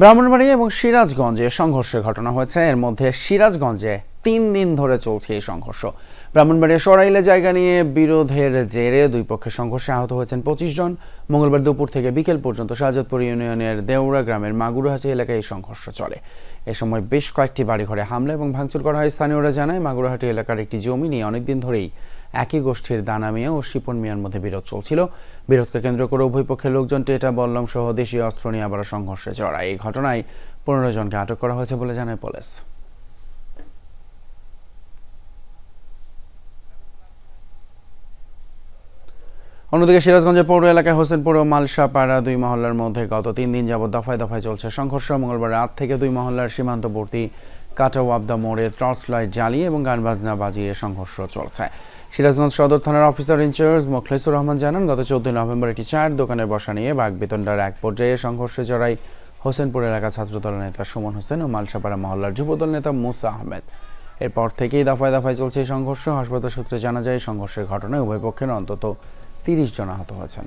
ব্রাহ্মণবাড়িয়া এবং সিরাজগঞ্জে সংঘর্ষের ঘটনা হয়েছে। এর মধ্যে সিরাজগঞ্জে তিন দিন ধরে চলছে এই সংঘর্ষ। ব্রাহ্মণবাড়িয়া সরাইলে জায়গা নিয়ে বিরোধের জেরে দুই পক্ষের সংঘর্ষে আহত হয়েছেন পঁচিশ জন। মঙ্গলবার দুপুর থেকে বিকেল পর্যন্ত শাহজাদপুর ইউনিয়নের দেউড়া গ্রামের মাগুরাহাটি এলাকায় এই সংঘর্ষ চলে। এ সময় বেশ কয়েকটি বাড়িঘরে হামলা এবং ভাঙচুর করা হয়। স্থানীয়রা জানায়, মাগুরাহাটি এলাকার একটি জমি নিয়ে অনেকদিন ধরেই একই গোষ্ঠীর দানা মিয়া ও শিপন মিয়ার মধ্যে বিরোধ চলছিল। বিরোধকে কেন্দ্র করে উভয় পক্ষের লোকজন টেটা বল্লম সহ দেশীয় অস্ত্র নিয়ে আবারও সংঘর্ষে জড়ায়। এই ঘটনায় পনেরো জনকে আটক করা হয়েছে বলে জানায় পুলিশ। অন্যদিকে সিরাজগঞ্জের পৌর এলাকায় হোসেনপুর ও মালসাপাড়া দুই মহল্লার মধ্যে গত তিন দিন যাবত দফায় দফায় চলছে সংঘর্ষ। মঙ্গলবার রাত থেকে দুই মহল্লার সীমান্তবর্তী কাটাওয়াবদা মোড়ে টর্চ লাইট জ্বালিয়ে এবং গান বাজনা বাজিয়ে সংঘর্ষ চলছে। সিরাজগঞ্জ সদর থানার অফিসার ইনচার্জ মোখলেসুর রহমান জানান, গত চোদ্দই নভেম্বর একটি চায়ের দোকানে বসা নিয়ে বাঘ বেতনডার এক পর্যায়ে সংঘর্ষে জড়ায় হোসেনপুর এলাকা ছাত্রদল নেতা সুমন হোসেন ও মালসাপাড়া মহল্লার যুবদল নেতা মুসা আহমেদ। এরপর থেকেই দফায় দফায় চলছে এই সংঘর্ষ। হাসপাতাল সূত্রে জানা যায়, সংঘর্ষের ঘটনায় উভয় পক্ষের অন্তত তিরিশ জন আহত হয়েছেন।